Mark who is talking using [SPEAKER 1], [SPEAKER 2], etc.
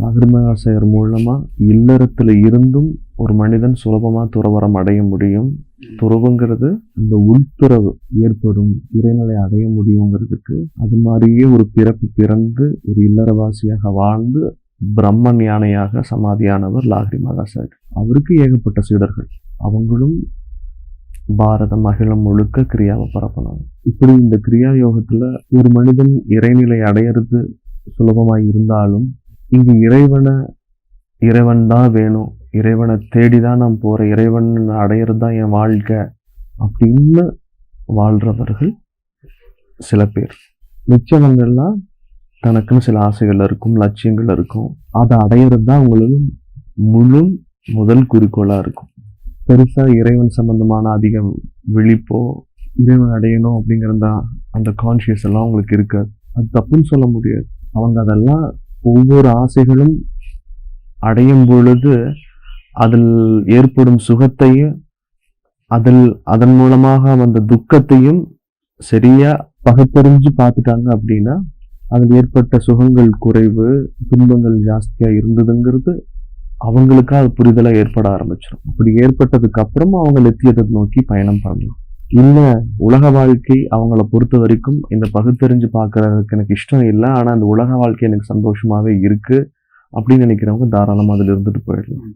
[SPEAKER 1] நாகரிகாசையர் மூலமாக இல்லறத்தில் இருந்தும் ஒரு மனிதன் சுலபமாக துறவரம் அடைய முடியும். துறவுங்கிறது அந்த உள்துறவு ஏற்படும். இறைநிலை அடைய முடியுங்கிறதுக்கு அது மாதிரியே ஒரு பிறப்பு பிறந்து ஒரு இல்லறவாசியாக வாழ்ந்து பிரம்ம ஞானியாக சமாதியானவர் லாகிரி மகாசார் அவருக்கு ஏகப்பட்ட சீடர்கள். அவங்களும் பாரதம் அகிலம் முழுக்க கிரியாவை பரப்பணும். இப்படி இந்த கிரியா யோகத்தில் ஒரு மனிதன் இறைநிலை அடையிறது சுலபமாக இருந்தாலும் இங்கு இறைவனை இறைவன் தான் வேணும். இறைவனை தேடி தான் நான் போகிறேன் இறைவன் அடையிறது தான் என் வாழ்க்கை அப்படின்னு வாழ்றவர்கள் சில பேர். மிச்சவங்கள்லாம் தனக்குன்னு சில ஆசைகள் இருக்கும் லட்சியங்கள் இருக்கும். அதை அடையிறது தான் அவங்களுக்கு முழு முதல் குறிக்கோளாக இருக்கும். பெருசாக இறைவன் சம்பந்தமான அதிக விழிப்போ இறைவன் அடையணும் அப்படிங்கிற அந்த அந்த எல்லாம் அவங்களுக்கு இருக்காது. அது தப்புன்னு சொல்ல முடியாது. அவங்க அதெல்லாம் ஒவ்வொரு ஆசைகளும் அடையும் பொழுது அதில் ஏற்படும் சுகத்தையும் அதில் அதன் மூலமாக வந்த துக்கத்தையும் சரியா பகுத்தறிஞ்சு பார்த்துட்டாங்க அப்படின்னா அதில் ஏற்பட்ட சுகங்கள் குறைவு துன்பங்கள் ஜாஸ்தியாக இருந்ததுங்கிறது அவங்களுக்கா அது ஏற்பட ஆரம்பிச்சிடும் அப்படி ஏற்பட்டதுக்கு அப்புறமா அவங்க லட்சியத்தை நோக்கி பயணம் பண்ணலாம் இல்லை உலக வாழ்க்கை அவங்கள பொறுத்த வரைக்கும் இந்த பகுத்தறிஞ்சு பார்க்கறதுக்கு எனக்கு இஷ்டம் இல்லை. ஆனால் அந்த உலக வாழ்க்கை எனக்கு சந்தோஷமாகவே இருக்குது அப்படின்னு நினைக்கிறவங்க தாராளமாக அதில் இருந்துட்டு போயிடலாம்.